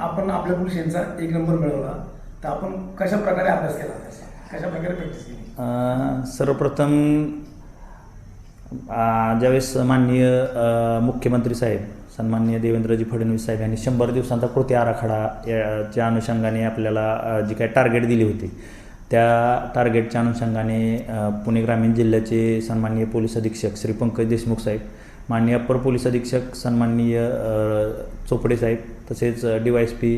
आपण आपल्या पुरुषांचा एक नंबर मिळवला तर आपण कशा प्रकारे अभ्यास केला? त्याचा कशा प्रकारे प्रॅक्टिस केली सर्वप्रथम ज्यावेळेस माननीय मुख्यमंत्री साहेब सन्माननीय देवेंद्रजी फडणवीस साहेब यांनी शंभर दिवसांचा कृती आराखडा याच्या अनुषंगाने आपल्याला जी काही टार्गेट दिली होती त्या टार्गेटच्या अनुषंगाने पुणे ग्रामीण जिल्ह्याचे सन्माननीय पोलीस अधीक्षक श्री पंकज देशमुख साहेब माननीय अप्पर पोलीस अधीक्षक सन्माननीय चोपडे साहेब तसेच D Y S P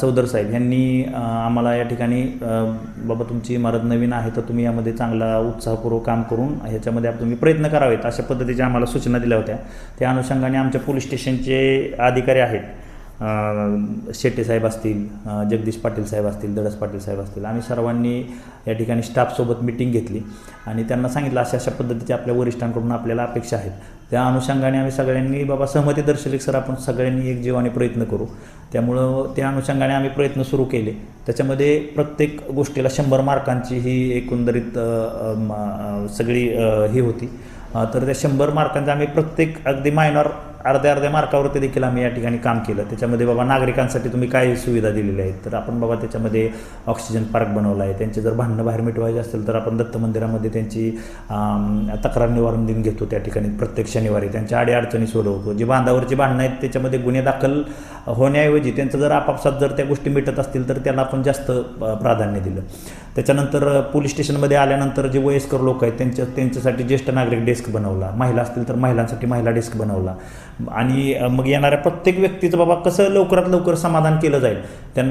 Chaudhar साहेब यांनी आम्हाला या ठिकाणी बाबा तुमची इमारत नवीन आहे तर तुम्ही यामध्ये चांगला उत्साहपूर्वक काम करून ह्याच्यामध्ये आप- तुम्ही प्रयत्न करावेत अशा पद्धतीच्या आम्हाला सूचना दिल्या होत्या. त्या अनुषंगाने आमच्या पोलीस स्टेशनचे अधिकारी आहेत. शेट्टे साहेब असतील जगदीश पाटील साहेब असतील दडस पाटील साहेब असतील आम्ही सर्वांनी या ठिकाणी स्टाफसोबत मिटिंग घेतली आणि त्यांना सांगितलं अशा अशा पद्धतीच्या आपल्या वरिष्ठांकडून आपल्याला अपेक्षा आहेत. त्या अनुषंगाने आम्ही सगळ्यांनी बाबा सहमती दर्शली सर आपण सगळ्यांनी एक जीवाने प्रयत्न करू. त्यामुळं त्या अनुषंगाने आम्ही प्रयत्न सुरू केले. त्याच्यामध्ये प्रत्येक गोष्टीला शंभर मार्कांची ही एकंदरीत सगळी ही होती. तर त्या शंभर मार्कांचा आम्ही प्रत्येक अगदी मायनॉर अर्ध्या अर्ध्या मार्कावरती देखील आम्ही या ठिकाणी काम केलं. त्याच्यामध्ये बाबा नागरिकांसाठी तुम्ही काय सुविधा दिलेल्या आहेत? तर आपण बाबा त्याच्यामध्ये ऑक्सिजन पार्क बनवला आहे. त्यांचे जर भांडणं बाहेर मिटवायचे असेल तर आपण दत्त मंदिरामध्ये त्यांची तक्रार निवारण दिन घेतो त्या ठिकाणी प्रत्येक शनिवारी. त्यांच्या अडीअडचणी सोडवतो. जी बांधावरची भांडणं आहेत त्याच्यामध्ये गुन्हे दाखल होण्याऐवजी त्यांचं जर आपापसात जर त्या गोष्टी मिटत असतील तर त्याला आपण जास्त प्राधान्य दिलं. त्याच्यानंतर पोलीस स्टेशनमध्ये आल्यानंतर जे वयस्कर लोक आहेत त्यांच्या त्यांच्यासाठी ज्येष्ठ नागरिक डेस्क बनवला. महिला असतील तर महिलांसाठी महिला डेस्क बनवला. आणि मग येणाऱ्या प्रत्येक व्यक्तीचं बाबा कसं लवकरात लवकर समाधान केलं जाईल त्यां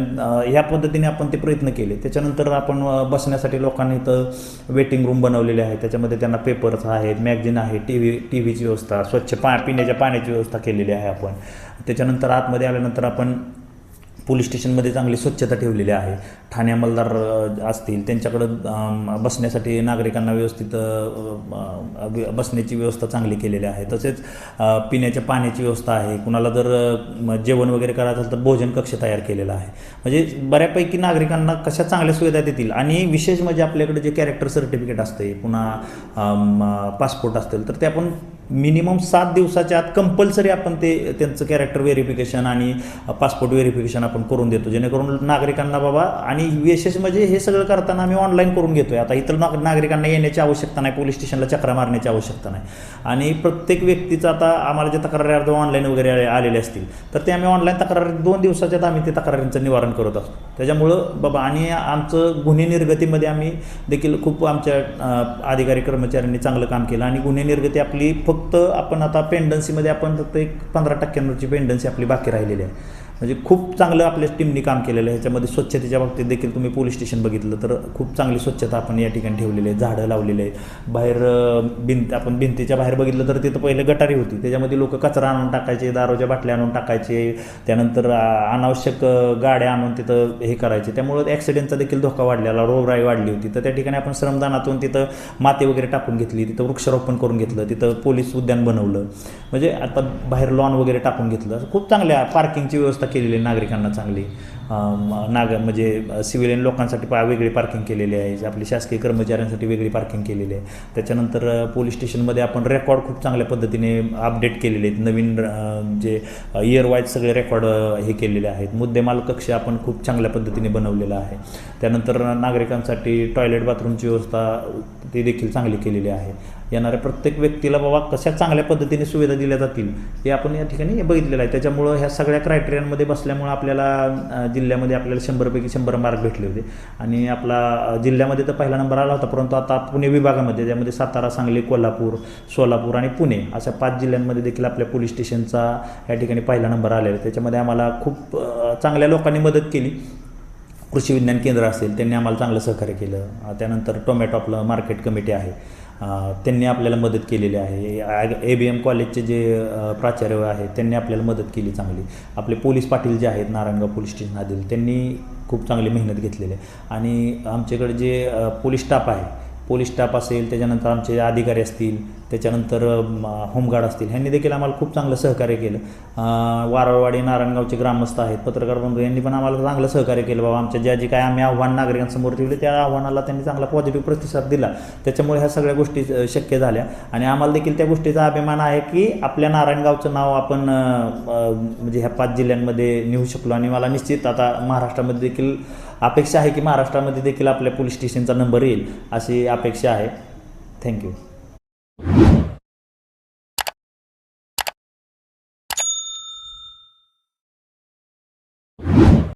ह्या पद्धतीने आपण ते प्रयत्न केले. त्याच्यानंतर आपण बसण्यासाठी लोकांनी इथं वेटिंग रूम बनवलेले आहे त्याच्यामध्ये त्यांना पेपर्स आहेत मॅगझिन आहे टी व्ही टी व्हीची व्यवस्था स्वच्छ पा पिण्याच्या पाण्याची व्यवस्था केलेली आहे आपण. त्याच्यानंतर आतमध्ये आल्यानंतर आपण पोलीस स्टेशनमध्ये चांगली स्वच्छता ठेवलेली आहे. ठाणे अंमलदार असतील त्यांच्याकडं बसण्यासाठी नागरिकांना व्यवस्थित बसण्याची व्यवस्था चांगली केलेली आहे. तसेच पिण्याच्या पाण्याची व्यवस्था आहे. कुणाला जर जेवण वगैरे करायचं असेल तर भोजन कक्ष तयार केलेला आहे. म्हणजे बऱ्यापैकी नागरिकांना कशा चांगल्या सुविधा देतील? आणि विशेष म्हणजे आपल्याकडे जे कॅरेक्टर सर्टिफिकेट असते पुन्हा पासपोर्ट असतील तर ते आपण मिनिमम सात दिवसाच्या आत कंपल्सरी आपण ते त्यांचं कॅरेक्टर व्हेरिफिकेशन आणि पासपोर्ट व्हेरिफिकेशन आपण करून देतो. जेणेकरून नागरिकांना बाबा आणि विशेष म्हणजे हे सगळं करताना आम्ही ऑनलाईन करून घेतोय. आता इथं नाग नागरिकांना येण्याची आवश्यकता नाही पोलीस स्टेशनला चक्रा मारण्याची आवश्यकता नाही. आणि प्रत्येक व्यक्तीचं आता आम्हाला जे तक्रारी अर्ज ऑनलाईन वगैरे आलेले असतील तर ते आम्ही ऑनलाईन तक्रारी दोन दिवसाच्यात आम्ही ते तक्रारींचं निवारण करत असतो. त्याच्यामुळं बाबा आणि आमचं गुन्हे निर्गतीमध्ये आम्ही देखील खूप आमच्या अधिकारी कर्मचाऱ्यांनी चांगलं काम केलं. आणि गुन्हे निर्गती आपली फक्त फक्त आपण आता पेंडन्सीमध्ये आपण फक्त एक पंधरा टक्क्यांवरची पेंडन्सी आपली बाकी राहिलेली आहे. म्हणजे खूप चांगलं आपल्या टीमनी काम केलेलं आहे. ह्याच्यामध्ये स्वच्छतेच्या बाबतीत देखील तुम्ही पोलीस स्टेशन बघितलं तर खूप चांगली स्वच्छता आपण या ठिकाणी ठेवलेली आहे. झाडं लावलेले आहेत. बाहेर भिंत आपण भिंतीच्या बाहेर बघितलं तर तिथं पहिले गटारी होती. त्याच्यामध्ये लोक कचरा आणून टाकायचे दारूच्या बाटल्या आणून टाकायचे. त्यानंतर अनावश्यक गाड्या आणून तिथं हे करायचे. त्यामुळं ॲक्सिडेंटचा देखील धोका वाढलेला. रोगराई वाढली होती. तर त्या ठिकाणी आपण श्रमदानातून तिथं माती वगैरे टाकून घेतली. तिथं वृक्षारोपण करून घेतलं. तिथं पोलीस उद्यान बनवलं. म्हणजे आता बाहेर लॉन वगैरे टाकून घेतलं. खूप चांगल्या पार्किंगची व्यवस्था केलेली आहे नागरिकांना चांगली. नाग म्हणजे सिव्हिलियन लोकांसाठी पा वेगळी पार्किंग केलेली आहे. आपली शासकीय कर्मचाऱ्यांसाठी वेगळी पार्किंग केलेली आहे. त्याच्यानंतर पोलीस स्टेशनमध्ये आपण रेकॉर्ड खूप चांगल्या पद्धतीने अपडेट केलेले आहेत. नवीन जे इयर वाईज सगळे रेकॉर्ड हे केलेले आहेत. मुद्देमाल कक्ष आपण खूप चांगल्या पद्धतीने बनवलेला आहे. त्यानंतर नागरिकांसाठी टॉयलेट बाथरूमची व्यवस्था ती देखील चांगली केलेली आहे. येणाऱ्या प्रत्येक व्यक्तीला बाबा कशा चांगल्या पद्धतीने सुविधा दिल्या जातील हे आपण या ठिकाणी बघितलेलं आहे. त्याच्यामुळं ह्या सगळ्या क्रायटेरियांमध्ये बसल्यामुळं आपल्याला जिल्ह्यामध्ये आपल्याला शंभरपैकी शंभर मार्क भेटले होते. आणि आपला जिल्ह्यामध्ये तर पहिला नंबर आला होता परंतु आता पुणे विभागामध्ये ज्यामध्ये सातारा सांगली कोल्हापूर सोलापूर आणि पुणे अशा पाच जिल्ह्यांमध्ये देखील आपल्या पोलीस स्टेशनचा या ठिकाणी पहिला नंबर आलेला आहे. त्याच्यामध्ये आम्हाला खूप चांगल्या लोकांनी मदत केली. कृषी विज्ञान केंद्र असेल त्यांनी आम्हाला चांगलं सहकार्य केलं. त्यानंतर टोमॅटो आपलं मार्केट कमिटी आहे. त्यांनी आपल्याला मदत केलेली आहे. ए बी एम कॉलेजचे जे प्राचार्य आहेत त्यांनी आपल्याला मदत केली चांगली. आपले पोलीस पाटील जे आहेत नारायणगाव पोलीस स्टेशनमधील त्यांनी खूप चांगली मेहनत घेतलेली आहे. आणि आमच्याकडे जे पोलीस स्टाफ आहे पोलीस स्टाफ असेल त्याच्यानंतर आमचे अधिकारी असतील त्याच्यानंतर होमगार्ड असतील ह्यांनी देखील आम्हाला खूप चांगलं सहकार्य केलं. वारळवाडी नारायणगावचे ग्रामस्थ आहेत पत्रकार बंधू यांनी पण आम्हाला चांगलं सहकार्य केलं. बाबा आमच्या ज्या जे काय आम्ही आव्हान नागरिकांसमोर ठेवले त्या आव्हानाला त्यांनी चांगला पॉझिटिव्ह प्रतिसाद दिला. त्याच्यामुळे ह्या सगळ्या गोष्टी शक्य झाल्या. आणि आम्हाला देखील त्या गोष्टीचा अभिमान आहे की आपल्या नारायणगावचं नाव आपण म्हणजे ह्या पाच जिल्ह्यांमध्ये नेऊ शकलो. आणि मला निश्चित आता महाराष्ट्रामध्ये देखील अपेक्षा आहे की महाराष्ट्रामध्ये देखील आपल्या पोलीस स्टेशनचा नंबर येईल अशी अपेक्षा आहे. थँक्यू